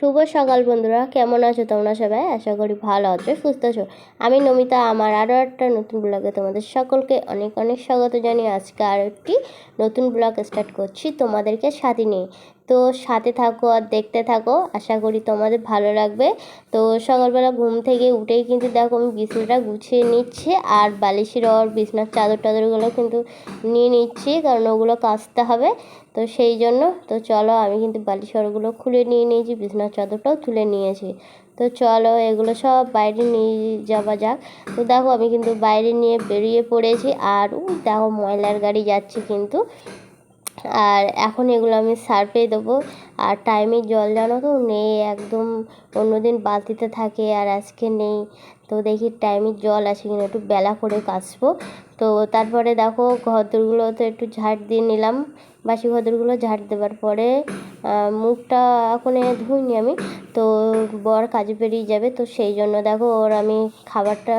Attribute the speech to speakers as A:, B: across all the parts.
A: শুভ সকাল বন্ধুরা, কেমন আছো তোমরা সবাই? আশা করি ভালো আছো, সুস্থ আছো। আমি নমিতা, আমার আরও একটা নতুন ব্লগে তোমাদের সকলকে অনেক অনেক স্বাগত জানিয়ে আজকে আরও একটি নতুন ব্লগ স্টার্ট করছি তোমাদেরকে সাথে নিয়ে। তো সাথে থাকো আর দেখতে থাকো। আশা করি তোমাদের ভালো লাগবে। তো সকালবেলা ঘুম থেকে উঠেই কিন্তু দেখো আমি বিছনাটা গুছিয়ে নিচ্ছি আর বালিশের ওর বিছনার চাদর টাদরগুলো কিন্তু নিয়ে নিচ্ছি, কারণ ওগুলো কাচতে হবে। তো সেই জন্য তো চলো আমি কিন্তু বালিশ ওরগুলো খুলে নিয়ে নিয়েছি, বিছনার চাদরটাও তুলে নিয়েছি। তো চলো এগুলো সব বাইরে নিয়ে যাওয়া যাক। তো দেখো আমি কিন্তু বাইরে নিয়ে বেরিয়ে পড়েছি আর দেখো ময়লার গাড়ি যাচ্ছে কিন্তু। আর এখন এগুলো আমি সার্ফে দেবো। আর টাইমে জল জানো তো? নেই একদম। অন্যদিন বালতিতে থাকে আর আজকে নেই। তো দেখি টাইমে জল আছে কিনা? একটু বেলা করে কাচবো। তো তারপরে দেখো ঘরদোরগুলো তো একটু ঝাড় দিয়ে নিলাম। বাসি ঘরদোরগুলো ঝাড় দেওয়ার পরে মুখটা এখন ধুইনি আমি। তো বর কাজে বেরিয়ে যাবে। তো সেই জন্য দেখো ওর আমি খাবারটা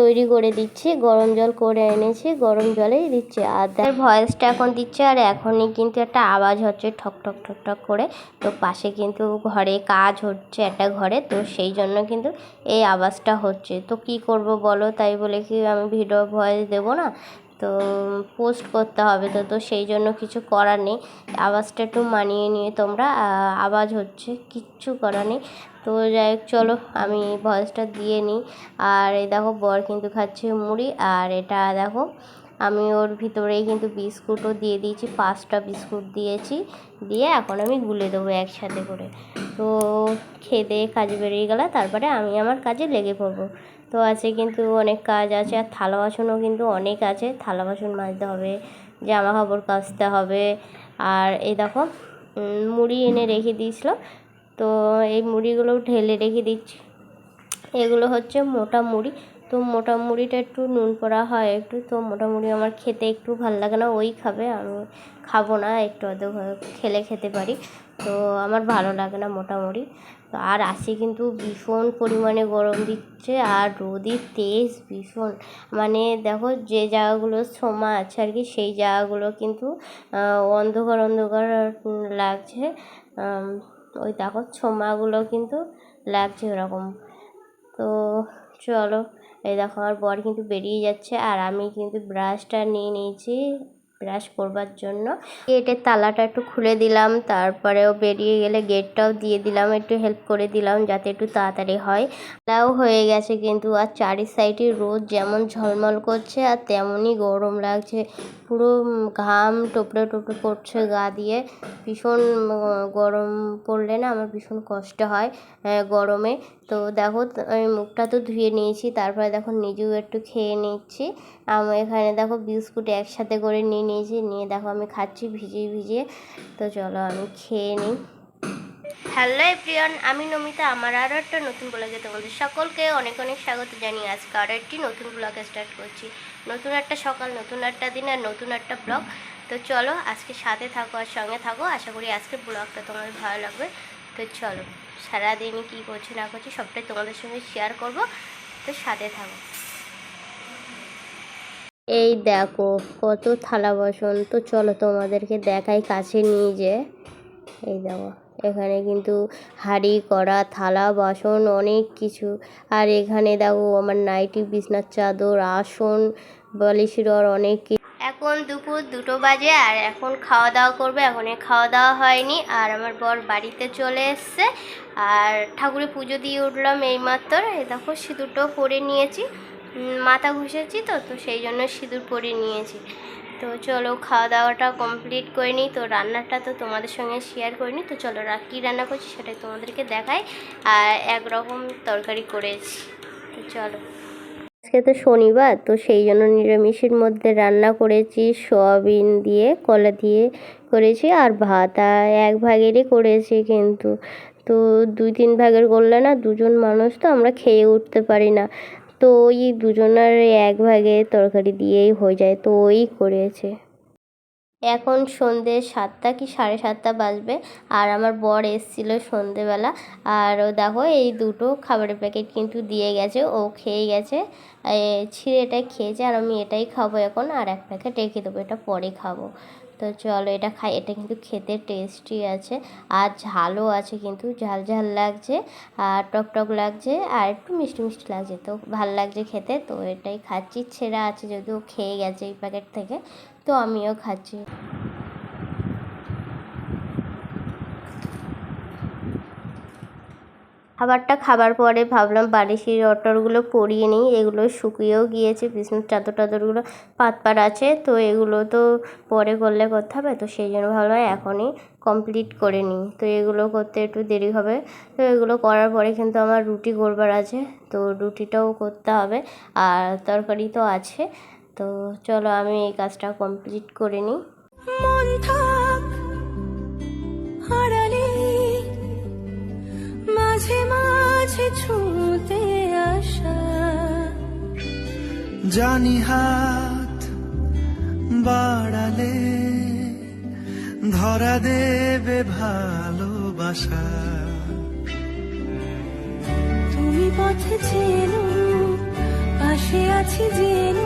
A: তৈরি করে দিচ্ছি, গরম জল করে এনেছি, গরম জলেই দিচ্ছি। আর দেখ ভয়েসটা এখন দিচ্ছে আর এখনই কিন্তু একটা আওয়াজ হচ্ছে ঠক ঠক ঠক ঠক করে। তো পাশে কিন্তু ঘরে কাজ হচ্ছে একটা ঘরে, তো সেই জন্য কিন্তু এই আওয়াজটা হচ্ছে। তো কি করব বলো? তাই বলে কি আমি ভিডিও ভয়েস দেবো না? তো পোস্ট করতে হবে তো তো সেই জন্য কিছু করার নেই। আওয়াজটা একটু মানিয়ে নিয়ে তোমরা আওয়াজ হচ্ছে, কিচ্ছু করার নেই। তো যাই হোক, চলো আমি ভয়েসটা দিয়ে নিই। আর এই দেখো, বর কিন্তু খাচ্ছে মুড়ি, আর এটা দেখো, আমি ওর ভিতরেই কিন্তু বিস্কুটও দিয়ে দিয়েছি, পাঁচটা বিস্কুট দিয়েছি, দিয়ে এখন আমি গুলে দেবো একসাথে করে। তো খেয়ে দিয়ে কাজে বেরিয়ে গেলে তারপরে আমি আমার কাজে লেগে পড়ব। তো আছে কিন্তু অনেক কাজ আছে, আর থালা বাসনও কিন্তু অনেক আছে। থালা বাসন মাজতে হবে, জামা কাপড় কাচতে হবে। আর এই দেখো মুড়ি এনে রেখে দিয়েছিলো তো এই মুড়িগুলো ঢেলে রেখে দিচ্ছি। এগুলো হচ্ছে মোটা মুড়ি। তো মোটা মুড়িটা একটু নুন পড়া হয় একটু, তো মোটা মুড়ি আমার খেতে একটু ভালো লাগে না, ওই খাবে। আমি খাব না, একটু অর্ধেক খেলে খেতে পারি। তো আমার ভালো লাগে না মোটা মুড়ি। তো আর আসি কিন্তু ভীষণ পরিমাণে গরম দিচ্ছে আর রোদের তেজ ভীষণ। মানে দেখো যে জায়গাগুলো সোমা আছে আর কি, সেই জায়গাগুলো কিন্তু অন্ধকার অন্ধকার লাগছে। ওই দেখো ছোমাগুলো কিন্তু লাগছে ওরকম। তো চলো, এই দেখো আমার বর কিন্তু বেরিয়ে যাচ্ছে আর আমি কিন্তু ব্রাশটা নিয়ে নিয়েছি। ব্রাশ করবার জন্য। গেটের তালাটা একটু খুলে দিলাম, তারপরেও বেরিয়ে গেলে গেটটাও দিয়ে দিলাম, একটু হেল্প করে দিলাম যাতে একটু তাড়াতাড়ি হয়। তাও হয়ে গেছে কিন্তু, আর চারি সাইডে রোদ যেমন ঝলমল করছে আর তেমনই গরম লাগছে। পুরো ঘাম টোপড়ে টোপড়ে পড়ছে গা দিয়ে। ভীষণ গরম পড়লে না আমার ভীষণ কষ্ট হয় গরমে। তো দেখো আমি মুখটা তো ধুয়ে নিয়েছি, তারপরে দেখো নিজেও একটু খেয়ে নিচ্ছি। আমি এখানে দেখো বিস্কুট একসাথে করে নিয়ে নিয়েছি, নিয়ে দেখো আমি খাচ্ছি ভিজিয়ে ভিজিয়ে। তো চলো আমি খেয়ে নিই। হ্যালো এভরিওয়ান আমি নমিতা, আমার আরও একটা নতুন ব্লগে তোমাদের সকলকে অনেক অনেক স্বাগত জানিয়ে আজকে আরও একটি নতুন ব্লগে স্টার্ট করছি। নতুন একটা সকাল, নতুন একটা দিন আর নতুন একটা ব্লগ। তো চলো আজকে সাথে থাকো আর সঙ্গে থাকো, আশা করি আজকের ব্লগটা তোমাদের ভালো লাগবে। তো চলো, সারাদিনই কী করছি না করছি সবটাই তোমাদের সঙ্গে শেয়ার করব। তো সাথে থাকো। এই দেখো, কত থালা বাসন তো চলো তোমাদেরকে দেখাই কাছে নিয়ে যে। এই দেখো, এখানে কিন্তু হাঁড়ি, কড়া, থালা, বাসন, অনেক কিছু। আর এখানে দেখো, আমার নাইটি, বিছনার চাদর, আসন বালিশের অনেক কিছু এখন দুপুর দুটো বাজে, আর এখন খাওয়া দাওয়া করবে। এখন খাওয়া দাওয়া হয়নি, আর আমার বর বাড়িতে চলে এসছে। আর ঠাকুরের পুজো দিয়ে উঠলাম এইমাত্র। এই দেখো, সিঁদুরটাও পরে নিয়েছি। মাথা ঘষেছি তো তো সেই জন্য সিঁদুর পরে নিয়েছি। তো চলো খাওয়া দাওয়াটা কমপ্লিট করে নিই। তো রান্নাটা তো তোমাদের সঙ্গে শেয়ার করে নিই। তো চলো কী রান্না করছি সেটাই তোমাদেরকে দেখাই। আর একরকম তরকারি করেছি। তো চলো। আজকে তো শনিবার, তো সেই জন্য নিরামিষের মধ্যে রান্না করেছি সয়াবিন দিয়ে, কলা দিয়ে করেছি আর ভাত। আর এক ভাগেরই করেছি কিন্তু। তো দুই তিন ভাগের করলে না, দুজন মানুষ তো আমরা খেয়ে উঠতে পারি না। তো ওই দুজনের এক ভাগে তরকারি দিয়েই হয়ে যায়, তো ওই করেছে। এখন সন্ধে সাতটা কি সাড়ে সাতটা বাজবে? আর আমার বর এসেছিল সন্ধেবেলা, আর ও দেখো এই দুটো খাবারের প্যাকেট কিন্তু দিয়ে গেছে, ও খেয়ে গেছে। ছিঁড়ে এটাই খেয়েছে, আর আমি এটাই খাব এখন, আর এক প্যাকেট রেখে দেবো, এটা পরে খাব। তো চলো এটা খাই, এটা কিন্তু খেতে টেস্টি আছে। আর ঝালও আছে কিন্তু, ঝাল ঝাল লাগছে, আর টক টক লাগছে, আর একটু মিষ্টি মিষ্টি লাগছে। তো ভালো লাগছে খেতে, তো এটাই খাচ্ছি। ছেঁড়া আছে যদিও খেয়ে গেছে এই প্যাকেট থেকে, তো আমিও খাচ্ছি। খাবারটা খাবার পরে ভাবলাম বালিশের অটরগুলো পরিয়ে নিই। এগুলো শুকিয়েও গিয়েছে বিছানার চাদর টাদরগুলো পাত পাত আছে, তো এগুলো তো পরে করলে করতে হবে, তো সেই জন্য ভাবলাম এখনই কমপ্লিট করে নিই। তো এগুলো করতে একটু দেরি হবে। তো এগুলো করার পরে কিন্তু আমার রুটি করবার আছে, তো রুটিটাও করতে হবে, আর তরকারি তো আছে। তো চলো আমি এই কাজটা কমপ্লিট করে নিই।
B: মাঝে ছুঁতে আসা।
C: জানি হাত বাড়ালে ধরা দেবে ভালোবাসা।
B: তুমি পথে চেনো পাশে আছি জেনো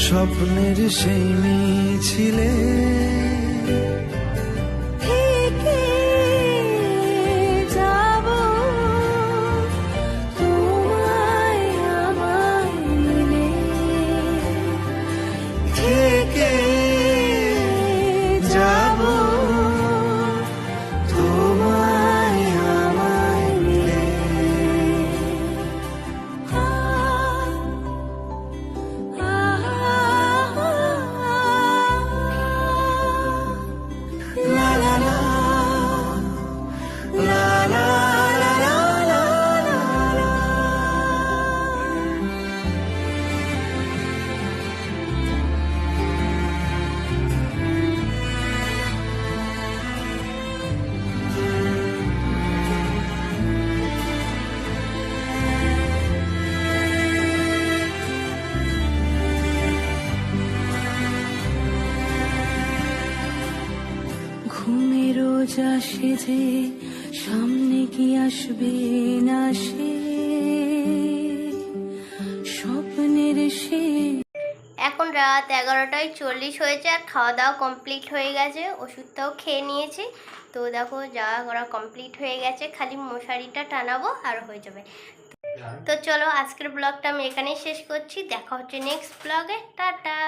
C: স্বপ্নের সেই মিছিলে
B: যে সামনে কি আসবে না সে? স্বপ্নের সে
A: এখন রাত এগারোটায় চল্লিশ হয়েছে আর খাওয়া দাওয়া কমপ্লিট হয়ে গেছে, ওষুধটাও খেয়ে নিয়েছি। তো দেখো যাওয়া করা কমপ্লিট হয়ে গেছে, খালি মশারিটা টানাবো আর হয়ে যাবে। তো চলো, আজকের ব্লগটা আমি এখানেই শেষ করছি। দেখা হচ্ছে নেক্সট ব্লগে টাটা!